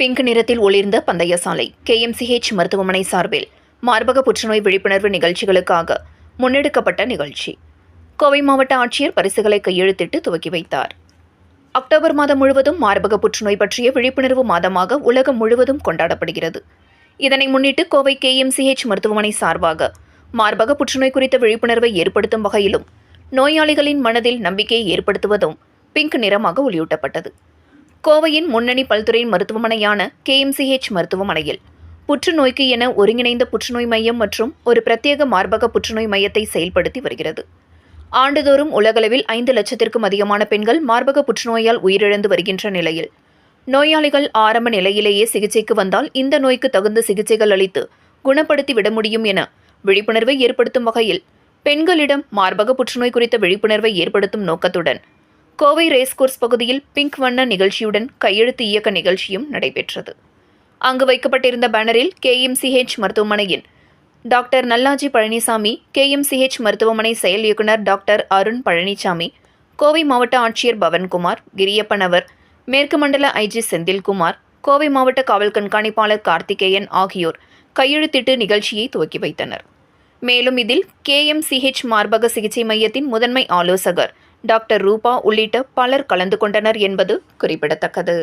Pink நிறத்தில் ஒளிர்ந்த பந்தய சாலை கேஎம்சிஹெச் மருத்துவமனை சார்பில் மார்பக புற்றுநோய் விழிப்புணர்வு நிகழ்ச்சிகளுக்காக முன்னெடுக்கப்பட்ட நிகழ்ச்சி. கோவை மாவட்ட ஆட்சியர் பரிசுகளை கையெழுத்திட்டு துவக்கி வைத்தார். அக்டோபர் மாதம் முழுவதும் மார்பக புற்றுநோய் பற்றிய விழிப்புணர்வு மாதமாக உலகம் முழுவதும் கொண்டாடப்படுகிறது. இதனை முன்னிட்டு கோவை கேஎம்சிஹெச் மருத்துவமனை சார்பாக மார்பக புற்றுநோய் குறித்த விழிப்புணர்வை ஏற்படுத்தும் வகையிலும் நோயாளிகளின் மனதில் நம்பிக்கையை ஏற்படுத்துவதும் பிங்க் நிறமாக ஒளியூட்டப்பட்டது. கோவையின் முன்னணி பல்துறை மருத்துவமனையான கேஎம்சிஹெச் மருத்துவமனையில் புற்றுநோய்க்கு என ஒருங்கிணைந்த புற்றுநோய் மையம் மற்றும் ஒரு பிரத்யேக மார்பக புற்றுநோய் மையத்தை செயல்படுத்தி வருகிறது. ஆண்டுதோறும் உலகளவில் ஐந்து லட்சத்திற்கும் அதிகமான பெண்கள் மார்பக புற்றுநோயால் உயிரிழந்து வருகின்ற நிலையில் நோயாளிகள் ஆரம்ப நிலையிலேயே சிகிச்சைக்கு வந்தால் இந்த நோய்க்கு தகுந்த சிகிச்சைகள் அளித்து குணப்படுத்தி விட முடியும் என விழிப்புணர்வை ஏற்படுத்தும் வகையில் பெண்களிடம் மார்பக புற்றுநோய் குறித்த விழிப்புணர்வை ஏற்படுத்தும் நோக்கத்துடன் கோவை ரேஸ்கோர்ஸ் பகுதியில் பிங்க் வண்ண நிகழ்ச்சியுடன் கையெழுத்து இயக்க நிகழ்ச்சியும் நடைபெற்றது. அங்கு வைக்கப்பட்டிருந்த பேனரில் கேஎம்சிஹெச் மருத்துவமனையின் டாக்டர் நல்லாஜி பழனிசாமி கேஎம்சிஹெச் மருத்துவமனை செயல் இயக்குனர் டாக்டர் அருண் பழனிசாமி கோவை மாவட்ட ஆட்சியர் பவன்குமார் கிரியப்பனவர் மேற்கு மண்டல ஐஜி செந்தில்குமார் கோவை மாவட்ட காவல் கண்காணிப்பாளர் கார்த்திகேயன் ஆகியோர் கையெழுத்திட்டு நிகழ்ச்சியை துவக்கி வைத்தனர். மேலும் இதில் கேஎம்சிஹெச் மார்பக சிகிச்சை மையத்தின் முதன்மை ஆலோசகர் டாக்டர் ரூபா உள்ளிட்ட பலர் கலந்து கொண்டனர் என்பது குறிப்பிடத்தக்கது.